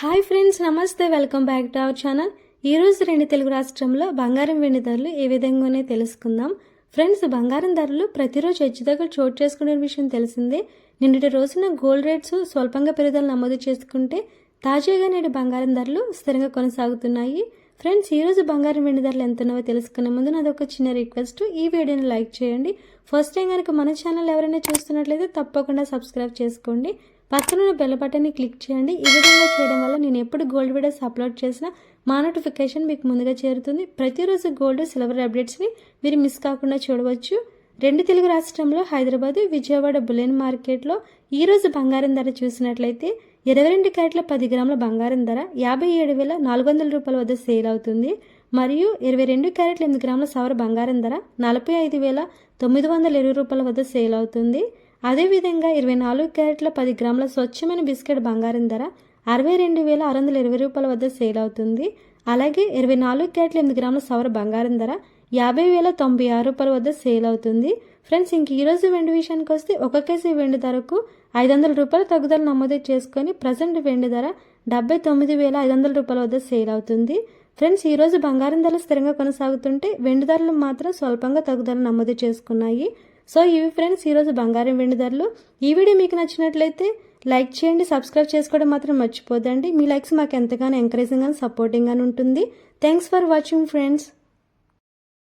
Hi friends నమస్తే welcome back to our channel. ఈరోజు రెండు తెలుగు రాష్ట్రంలో బంగారం వెండి ధరలు ఏ విధంగానే తెలుసుకుందాం. ఫ్రెండ్స్ బంగారం ధరలు ప్రతిరోజు హెచ్చుతగ్గులు చోటు చేసుకునే విషయం తెలిసిందే. నిన్నటి రోజున గోల్డ్ రేట్స్ స్వల్పంగా పెరుగుదల నమోదు చేసుకుంటే తాజాగా నేడు బంగారం ధరలు స్థిరంగా కొనసాగుతున్నాయి. ఫ్రెండ్స్ ఈరోజు బంగారం వెండి ధరలు ఎంత ఉన్నావో తెలుసుకునే ముందు నాది ఒక చిన్న రిక్వెస్ట్. ఈ వీడియోని లైక్ చేయండి. ఫస్ట్ టైం కనుక మన ఛానల్ ఎవరైనా చూస్తున్నట్లయితే తప్పకుండా సబ్స్క్రైబ్ చేసుకోండి. పక్కన బెల్ బటన్ని క్లిక్ చేయండి. ఈ విధంగా చేయడం వల్ల నేను ఎప్పుడు గోల్డ్ వీడియోస్ అప్లోడ్ చేసినా మా నోటిఫికేషన్ మీకు ముందుగా చేరుతుంది. ప్రతిరోజు గోల్డ్ సిల్వర్ అప్డేట్స్ని మీరు మిస్ కాకుండా చూడవచ్చు. రెండు తెలుగు రాష్ట్రంలో హైదరాబాద్ విజయవాడ బులెన్ మార్కెట్లో ఈరోజు బంగారం ధర చూసినట్లయితే ఇరవై రెండు క్యారెట్ల పది గ్రాముల బంగారం ధర యాభై ఏడు వేల నాలుగు వందల రూపాయల వద్ద సేల్ అవుతుంది. మరియు ఇరవై రెండు క్యారెట్ల ఎనిమిది గ్రాముల సవర బంగారం ధర నలభై ఐదు వేల తొమ్మిది వందల ఇరవై రూపాయల వద్ద సేల్ అవుతుంది. అదేవిధంగా ఇరవై నాలుగు క్యారెట్ల పది గ్రాముల స్వచ్ఛమైన బిస్కెట్ బంగారం ధర అరవై రెండు వేల ఆరు వందల ఇరవై రూపాయల వద్ద సేల్ అవుతుంది. అలాగే ఇరవై నాలుగు క్యారెట్ల ఎనిమిది గ్రాముల సవర బంగారం ధర యాభై వేల తొంభై ఆరు రూపాయల వద్ద సేల్ అవుతుంది. ఫ్రెండ్స్ ఇంక ఈరోజు వెండి విషయానికి వస్తే ఒక కేజీ వెండి ధరకు ఐదు వందల రూపాయల తగ్గుదల నమోదు చేసుకొని ప్రజెంట్ వెండి ధర డెబ్బై తొమ్మిది వేల ఐదు వందల రూపాయల వద్ద సేల్ అవుతుంది. ఫ్రెండ్స్ ఈరోజు బంగారం ధరలు స్థిరంగా కొనసాగుతుంటే వెండి ధరలు మాత్రం స్వల్పంగా తగ్గుదల నమోదు చేసుకున్నాయి. సో ఇవి ఫ్రెండ్స్ ఈరోజు బంగారం వెండి ధరలు. ఈ వీడియో మీకు నచ్చినట్లయితే లైక్ చేయండి సబ్స్క్రైబ్ చేసుకోవడం మాత్రం మర్చిపోదండి. మీ లైక్స్ మాకు ఎంతగానో ఎంకరేజింగ్ అని సపోర్టింగ్ అని ఉంటుంది. Thanks for watching friends